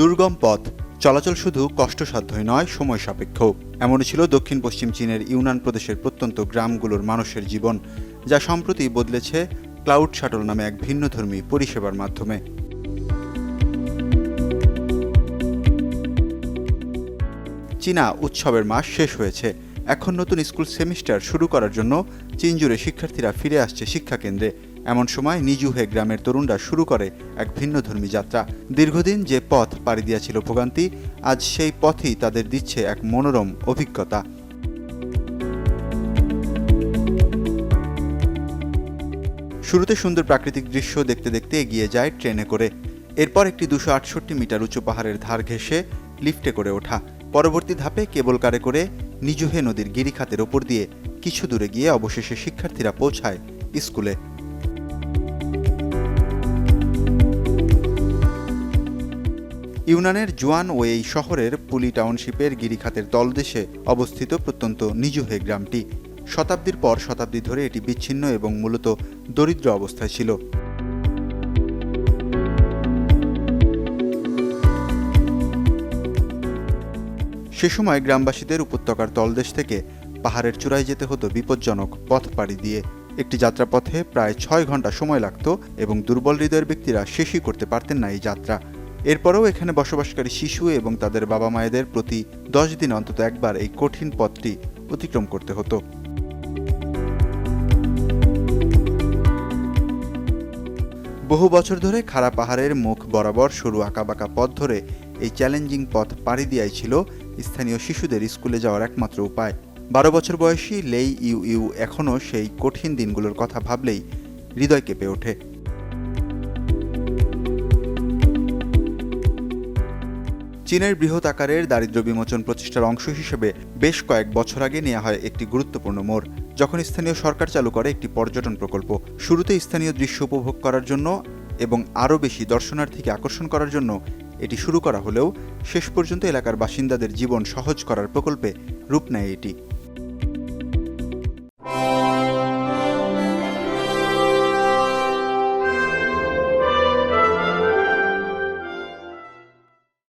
দুর্গম পথ। চলাচল শুধু কষ্টসাধ্যই নয়, সময় সাপেক্ষ। এমনই ছিল দক্ষিণ পশ্চিম চীনের ইউনান প্রদেশের প্রত্যন্ত গ্রামগুলোর মানুষের জীবন, যা সম্প্রতি বদলেছে ক্লাউড শাটল নামে এক ভিন্নধর্মী পরিষেবার মাধ্যমে। চীনা উৎসবের মাস শেষ হয়েছে। এখন নতুন স্কুল সেমিস্টার শুরু করার জন্য চীন জুড়ে শিক্ষার্থীরা ফিরে আসছে শিক্ষাকেন্দ্রে। এমন সময় নিজুহে গ্রামের তরুণরা শুরু করে এক ভিন্নধর্মী যাত্রা। দীর্ঘদিন যে পথ পাড়ি দিয়েছিল ভোগান্তি, আজ সেই পথই তাদের দিচ্ছে এক মনোরম অভিজ্ঞতা। শুরুতে সুন্দর প্রাকৃতিক দৃশ্য দেখতে দেখতে এগিয়ে যায় ট্রেনে করে। এরপর একটি দুশো আটষট্টি মিটার উঁচু পাহাড়ের ধার ঘেঁষে লিফটে করে ওঠা। পরবর্তী ধাপে কেবল কারে করে নিজুহে নদীর গিরিখাতের ওপর দিয়ে কিছু দূরে গিয়ে অবশেষে শিক্ষার্থীরা পৌঁছায় স্কুলে। ইউনানের জুয়ান ও এই শহরের পুলি টাউনশিপের গিরিখাতের তলদেশে অবস্থিত প্রত্যন্ত নিজুহে গ্রামটি। শতাব্দীর পর শতাব্দী ধরে এটি বিচ্ছিন্ন এবং মূলত দরিদ্র অবস্থায় ছিল। সে সময় গ্রামবাসীদের উপত্যকার তলদেশ থেকে পাহাড়ের চূড়ায় যেতে হতো বিপজ্জনক পথ পাড়ি দিয়ে। একটি যাত্রাপথে প্রায় ছয় ঘণ্টা সময় লাগত এবং দুর্বল হৃদয়ের ব্যক্তিরা শেষই করতে পারতেন না এই যাত্রা। এরপরেও এখানে বসবাসকারী শিশু এবং তাদের বাবা মায়েদের প্রতি দশ দিন অন্তত একবার এই কঠিন পথটি অতিক্রম করতে হতো। বহু বছর ধরে খাড়া পাহাড়ের মুখ বরাবর সরু আঁকাবাঁকা পথ ধরে এই চ্যালেঞ্জিং পথ পাড়ি দিয়াই ছিল স্থানীয় শিশুদের স্কুলে যাওয়ার একমাত্র উপায়। বারো বছর বয়সী লেই ইউ ইউ এখনও সেই কঠিন দিনগুলোর কথা ভাবলেই হৃদয় কেঁপে ওঠে। চীনের বৃহৎ আকারের দারিদ্র বিমোচন প্রচেষ্টার অংশ হিসেবে বেশ কয়েক বছর আগে নেওয়া হয় একটি গুরুত্বপূর্ণ মোড়, যখন স্থানীয় সরকার চালু করে একটি পর্যটন প্রকল্প। শুরুতে স্থানীয় দৃশ্য উপভোগ করার জন্য এবং আরও বেশি দর্শনার্থীকে আকর্ষণ করার জন্য এটি শুরু করা হলেও শেষ পর্যন্ত এলাকার বাসিন্দাদের জীবন সহজ করার প্রকল্পে রূপ নেয় এটি।